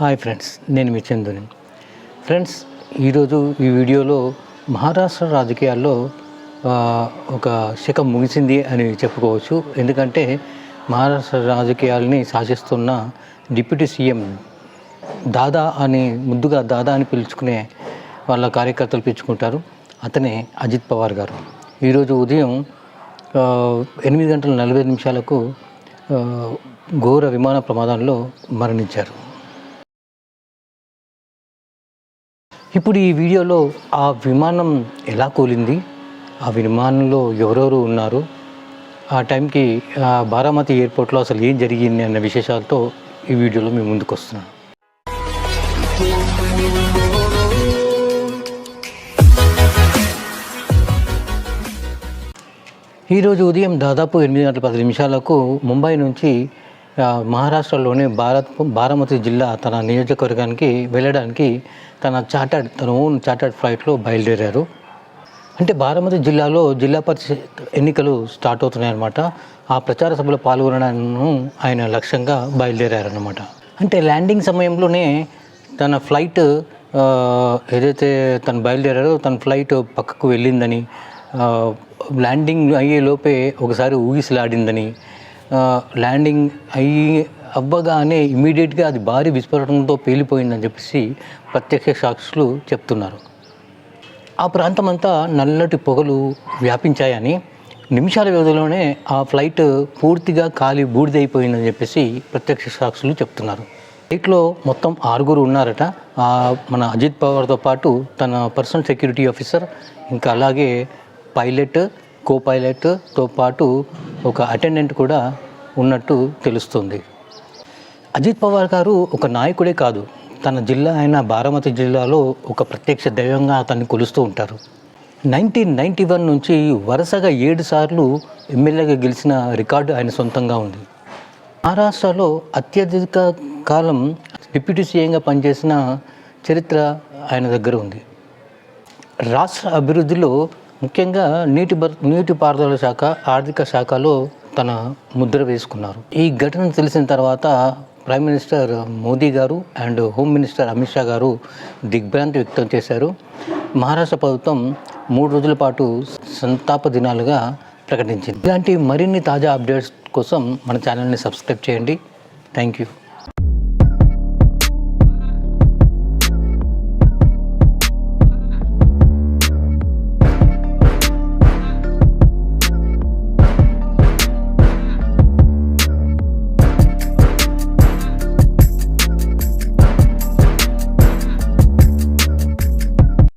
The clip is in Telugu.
హాయ్ ఫ్రెండ్స్ నేను మీ చందుని. ఫ్రెండ్స్ ఈరోజు ఈ వీడియోలో మహారాష్ట్ర రాజకీయాల్లో ఒక శకం ముగిసింది అని చెప్పుకోవచ్చు. ఎందుకంటే మహారాష్ట్ర రాజకీయాల్ని శాసిస్తున్న డిప్యూటీ సీఎం దాదా అని ముద్దుగా దాదా అని పిలుచుకునే వాళ్ళ కార్యకర్తలు పిలుచుకుంటారు. అతనే అజిత్ పవార్ గారు. ఈరోజు ఉదయం ఎనిమిది గంటల నలభై నిమిషాలకు ఘోర విమాన ప్రమాదంలో మరణించారు. ఇప్పుడు ఈ వీడియోలో ఆ విమానం ఎలా కూలింది? ఆ విమానంలో ఎవరెవరు ఉన్నారు? ఆ టైంకి ఆ బారామతి ఎయిర్పోర్ట్లో అసలు ఏం జరిగింది అన్న విశేషాలతో ఈ వీడియోలో మేము ముందుకు వస్తున్నాను ఈరోజు ఉదయం దాదాపు ఎనిమిది గంటల పది నిమిషాలకు ముంబై నుంచి మహారాష్ట్రలోని భారత్ బారామతి జిల్లా తన నియోజకవర్గానికి వెళ్ళడానికి తన చార్టర్డ్ తన ఓన్ చార్టర్డ్ ఫ్లైట్లో బయలుదేరారు. అంటే బారామతి జిల్లాలో జిల్లా పరిషత్ ఎన్నికలు స్టార్ట్ అవుతున్నాయి అనమాట ఆ ప్రచార సభలో పాల్గొనడాన్ని ఆయన లక్ష్యంగా బయలుదేరారనమాట అంటే ల్యాండింగ్ సమయంలోనే తన ఫ్లైట్ ఏదైతే తను బయలుదేరారో తన ఫ్లైట్ పక్కకు వెళ్ళిందని ల్యాండింగ్ అయ్యే లోపే ఒకసారి ఊగిసలాడిందని ల్యాండింగ్ అయ్యి అవ్వగానే ఇమీడియట్గా అది భారీ విస్ఫోటంతో పేలిపోయిందని చెప్పేసి ప్రత్యక్ష సాక్షులు చెప్తున్నారు. ఆ ప్రాంతం అంతా నల్లటి పొగలు వ్యాపించాయని నిమిషాల వ్యవధిలోనే ఆ ఫ్లైట్ పూర్తిగా కాలి బూడిదైపోయిందని చెప్పేసి ప్రత్యక్ష సాక్షులు చెప్తున్నారు. ఫ్లైట్లో మొత్తం ఆరుగురు ఉన్నారట. మన అజిత్ పవార్తో పాటు తన పర్సనల్ సెక్యూరిటీ ఆఫీసర్ ఇంకా అలాగే పైలట్ కో పైలట్తో పాటు ఒక అటెండెంట్ కూడా ఉన్నట్టు తెలుస్తుంది. అజిత్ పవార్ గారు ఒక నాయకుడే కాదు. తన జిల్లా అయిన బారామతి జిల్లాలో ఒక ప్రత్యక్ష దైవంగా అతన్ని కొలుస్తూ ఉంటారు. నైన్టీన్ నైంటీ వన్ నుంచి వరుసగా ఏడు సార్లు ఎమ్మెల్యేగా గెలిచిన రికార్డు ఆయన సొంతంగా ఉంది. మహారాష్ట్రలో అత్యధిక కాలం డిప్యూటీ సీఎంగా పనిచేసిన చరిత్ర ఆయన దగ్గర ఉంది. రాష్ట్ర అభివృద్ధిలో ముఖ్యంగా నీటి బ నీటిపారుదల శాఖ ఆర్థిక శాఖలో తన ముద్ర వేసుకున్నారు. ఈ ఘటన తెలిసిన తర్వాత ప్రైమ్ మినిస్టర్ మోదీ గారు and home minister Amit Shah గారు దిగ్భ్రాంతి వ్యక్తం చేశారు. మహారాష్ట్ర ప్రభుత్వం మూడు రోజుల పాటు సంతాప దినాలుగా ప్రకటించింది. ఇలాంటి మరిన్ని తాజా అప్డేట్స్ కోసం మన ఛానల్ని సబ్స్క్రైబ్ చేయండి. Thank you